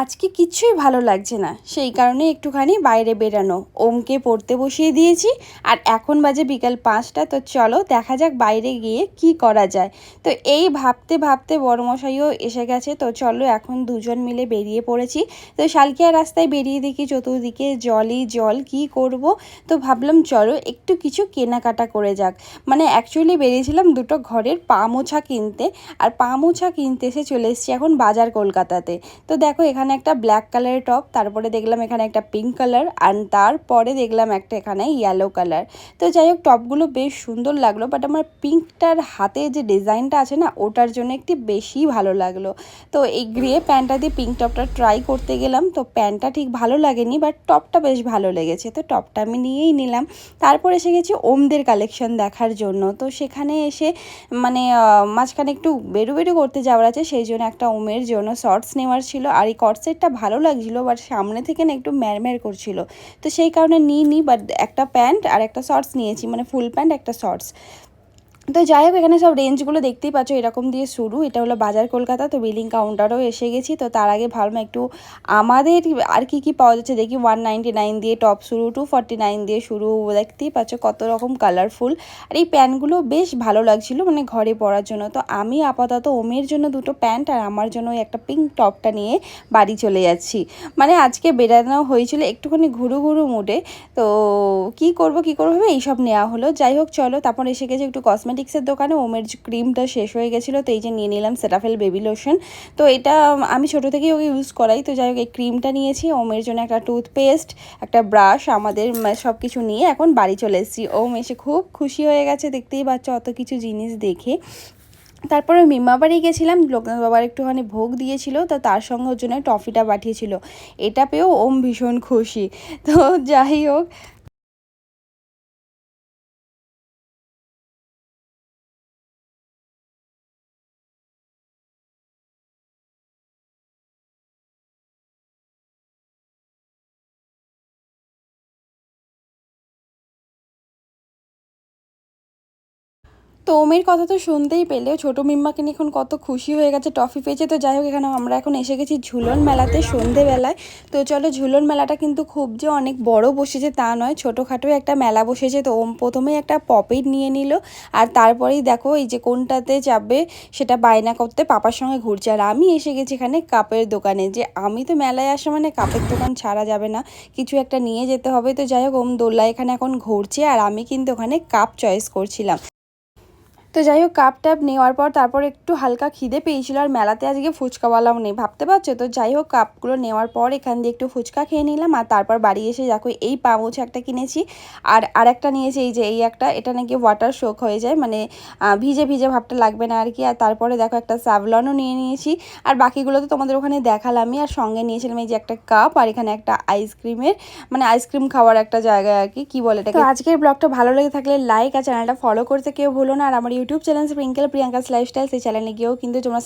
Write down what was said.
আজকে কিচ্ছুই ভালো লাগছে না। সেই কারণে একটুখানি বাইরে বেরানো। ওমকে পড়তে বসিয়ে দিয়েছি। আর এখন বাজে বিকাল পাঁচটা, তো চলো দেখা যাক বাইরে গিয়ে কি করা যায়। তো এই ভাবতে ভাবতে বড়মশাইও এসে গেছে, তো চলো এখন দুজন মিলে বেরিয়ে পড়েছি। তো শালকিয়া রাস্তায় বেরিয়ে দেখি চতুর্দিকে জলই জল, কি করব? তো ভাবলাম চলো একটু কিছু কেনাকাটা করে যাক। মানে অ্যাকচুয়ালি বেরিয়েছিলাম দুটো ঘরের পা মোছা কিনতে। আর পা মোছা কিনতে এসে চলে এসেছি এখন বাজার কলকাতাতে। তো দেখো এখানে একটা ব্ল্যাক কালারের টপ তারপরে দেখলাম এখানে একটা পিঙ্ক কালার আর তারপরে দেখলাম একটা এখানে ইয়েলো কালার তো যাই হোক টপগুলো বেশ সুন্দর লাগল বাট আমার পিঙ্কটার হাতে যে ডিজাইনটা আছে না, ওটার জন্য একটি বেশি ভালো লাগল। তো এই গ্রে প্যান্টটা দিয়ে পিঙ্ক টপটা ট্রাই করতে গেলাম, তো প্যান্টটা ঠিক ভালো লাগেনি বাট টপটা বেশ ভালো লেগেছে। তো টপটা আমি নিয়েই নিলাম। তারপর এসে গেছি ওমদের কালেকশন দেখার জন্য। তো সেখানে এসে মানে মাঝখানে একটু বেরু বেরু করতে যাওয়ার আছে, সেই জন্য একটা ওমের জন্য শর্টস নেওয়ার ছিল, আর এই কটসেটটা ভালো লাগছিল বাট সামনে থেকে না একটু ম্যারম্যার করছিল। তো সেই কারণে নিই নি বাট একটা প্যান্ট আর একটা শর্টস নিয়েছি মানে ফুল প্যান্ট একটা শর্টস তো যাই হোক, এখানে সব রেঞ্জগুলো দেখতেই পাচ্ছ, এরকম দিয়ে শুরু। এটা হলো বাজার কলকাতা, তো বিলিং কাউন্টারও এসে গেছি। তো তার আগে ভাবলাম একটু আমাদের আর কি কি পাওয়া যাচ্ছে? দেখি ওয়ান নাইনটি নাইন দিয়ে টপ শুরু টু ফর্টি নাইন দিয়ে শুরু। দেখতেই পাচ্ছ কত রকম কালারফুল আর এই প্যান্টগুলো বেশ ভালো লাগছিল মানে ঘরে পরার জন্য। তো আমি আপাতত ওমের জন্য দুটো প্যান্ট আর আমার জন্য একটা পিঙ্ক টপটা নিয়ে বাড়ি চলে যাচ্ছি। মানে আজকে বেড়ানো হয়েছিল একটুখানি ঘুরু ঘুরু মুডে তো কি করব, কি করব এইসব নেওয়া হলো। যাই হোক, চলো, তারপর এসে গেছে একটু কসমেটিক্সের দোকানে ওমের ক্রিমটা শেষ হয়ে গেছিল, তো এই যে নিয়ে নিলাম সেটাফেল বেবি লোশন তো এটা আমি ছোটো থেকেই ওকে ইউজ করাই, তো যাই হোক এই ক্রিমটা নিয়েছি, ওমের জন্য একটা টুথপেস্ট একটা ব্রাশ আমাদের সব কিছু নিয়ে এখন বাড়ি চলে এসেছি। ওম এসে খুব খুশি হয়ে গেছে, দেখতেই পাচ্ছ অত কিছু জিনিস দেখে। তারপরে মিম্মা বাড়ি গেছিলাম, লোকনাথ বাবার একটুখানি ভোগ দিয়েছিল, তো তার সঙ্গে ওর জন্য টফিটা পাঠিয়েছিল। এটা পেয়েও ওম ভীষণ খুশি। তো যাই হোক তো ওমের কথা তো শুনতেই পেলে। ছোটো মিম্মাকে নিয়ে এখন কত খুশি হয়ে গেছে টফি পেয়েছে। তো যাই হোক, এখানে আমরা এখন এসে গেছি ঝুলন মেলাতে সন্ধেবেলায়। তো চলো, ঝুলন মেলাটা কিন্তু খুব যে অনেক বড় বসেছে তা নয়, ছোটোখাটো একটা মেলা বসেছে। তো ওম প্রথমেই একটা পপেট নিয়ে নিল, আর তারপরেই দেখো এই যে কোনটাতে যাবে সেটা বায়না করতে পাপার সঙ্গে ঘুরছে। আর আমি এসে গেছি এখানে কাপের দোকানে। যে আমি তো মেলায় আসা মানে কাপের দোকান ছাড়া যাবে না, কিছু একটা নিয়ে যেতে হবে। তো যাই হোক, ওম দোল্লা এখানে এখন ঘুরছে, আর আমি কিন্তু ওখানে কাপ চয়েস করছিলাম। তো যাই হোক কাপ টাপ নেওয়ার পর তারপর একটু হালকা খিদে পেয়েছিল আর মেলাতে আজকে ফুচকাওয়ালাও নেই, ভাবতে পারছ? তো যাই হোক কাপগুলো নেওয়ার পর এখান দিয়ে একটু ফুচকা খেয়ে নিলাম আর তারপর বাড়ি এসে দেখো এই পাউচ একটা কিনেছি আর আরেকটা নিয়েছি, এই যে এই একটা, এটা নাকি ওয়াটার শোক হয়ে যায় মানে ভিজে ভিজে ভাবটা লাগবে না আর কি। আর তারপরে দেখো একটা স্যাভলনও নিয়ে নিয়েছি আর বাকিগুলো তো তোমাদের ওখানে দেখালামই আর সঙ্গে নিয়েছিলাম এই যে একটা কাপ আর এখানে একটা আইসক্রিমের মানে আইসক্রিম খাওয়ার একটা জায়গা আর কি কি বলে এটাকে? আজকের ব্লগটা ভালো লেগে থাকলে লাইক আর চ্যানেলটা ফলো করতে কেউ ভুলো না আর আমার YouTube channel sprinkle Priyanka's lifestyle সেই চ্যানেলে গিয়েও কিন্তু তোমরা